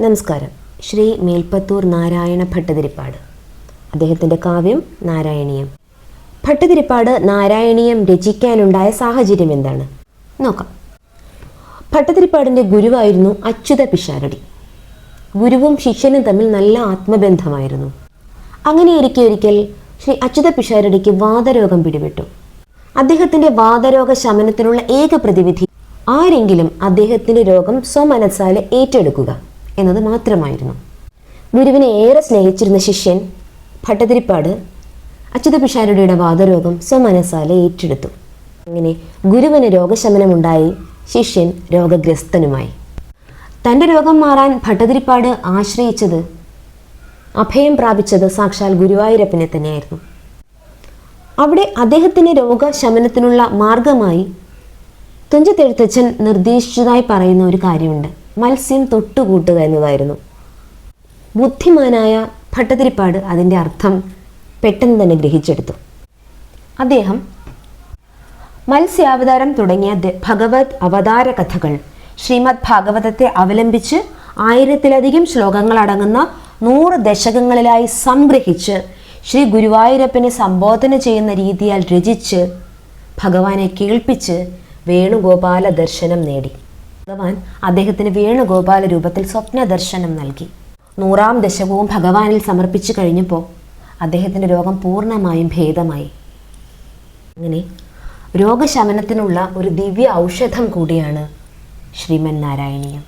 നമസ്കാരം. ശ്രീ മേൽപ്പത്തൂർ നാരായണ ഭട്ടതിരിപ്പാട്. അദ്ദേഹത്തിന്റെ കാവ്യം നാരായണീയം. ഭട്ടതിരിപ്പാട് നാരായണീയം രചിക്കാനുണ്ടായ സാഹചര്യം എന്താണ്? നോക്കാം. ഭട്ടതിരിപ്പാടിന്റെ ഗുരുവായിരുന്നു അച്യുത പിഷാരടി. ഗുരുവും ശിഷ്യനും തമ്മിൽ നല്ല ആത്മബന്ധമായിരുന്നു. അങ്ങനെയിരിക്കെ ഒരിക്കൽ ശ്രീ അച്യുത പിഷാരടിക്ക് വാതരോഗം പിടിപെട്ടു. അദ്ദേഹത്തിന്റെ വാതരോഗ ശമനത്തിനുള്ള ഏക പ്രതിവിധി ആരെങ്കിലും അദ്ദേഹത്തിന്റെ രോഗം സ്വമനസ്സാലെ ഏറ്റെടുക്കുക. എന്നത് മാത്രമായിരുന്നു. ഗുരുവിനെ ഏറെ സ്നേഹിച്ചിരുന്ന ശിഷ്യൻ ഭട്ടതിരിപ്പാട് അച്യുത പിഷാരുടെ വാതരോഗം സ്വമനസ്സാലെ ഏറ്റെടുത്തു. അങ്ങനെ ഗുരുവിന് രോഗശമനമുണ്ടായി ശിഷ്യൻ രോഗഗ്രസ്തനുമായി. തന്റെ രോഗം മാറാൻ ഭട്ടതിരിപ്പാട് ആശ്രയിച്ചത് അഭയം പ്രാപിച്ചത് സാക്ഷാൽ ഗുരുവായൂരപ്പനെ തന്നെയായിരുന്നു. അവിടെ അദ്ദേഹത്തിന് രോഗശമനത്തിനുള്ള മാർഗമായി തുഞ്ചത്തെഴുത്തച്ഛൻ നിർദ്ദേശിച്ചതായി പറയുന്ന ഒരു കാര്യമുണ്ട്. മത്സ്യം തൊട്ടുകൂട്ടുക എന്നതായിരുന്നു. ബുദ്ധിമാനായ ഭട്ടതിരിപ്പാട് അതിന്റെ അർത്ഥം പെട്ടെന്ന് തന്നെ ഗ്രഹിച്ചെടുത്തു. അദ്ദേഹം മത്സ്യാവതാരം തുടങ്ങിയ ഭഗവത് അവതാര കഥകൾ ശ്രീമദ് ഭാഗവതത്തെ അവലംബിച്ച് ആയിരത്തിലധികം ശ്ലോകങ്ങൾ അടങ്ങുന്ന നൂറ് ദശകങ്ങളിലായി സംഗ്രഹിച്ച് ശ്രീ ഗുരുവായൂരപ്പനെ സംബോധന ചെയ്യുന്ന രീതിയാൽ രചിച്ച് ഭഗവാനെ കേൾപ്പിച്ച് വേണുഗോപാല ദർശനം നേടി. ഭഗവാൻ അദ്ദേഹത്തിന് വേണുഗോപാല രൂപത്തിൽ സ്വപ്ന ദർശനം നൽകി. നൂറാം ദശകവും ഭഗവാനിൽ സമർപ്പിച്ചു കഴിഞ്ഞപ്പോൾ അദ്ദേഹത്തിന്റെ രോഗം പൂർണമായും ഭേദമായി. അങ്ങനെ രോഗശമനത്തിനുള്ള ഒരു ദിവ്യ ഔഷധം കൂടിയാണ് ശ്രീമൻ നാരായണീയം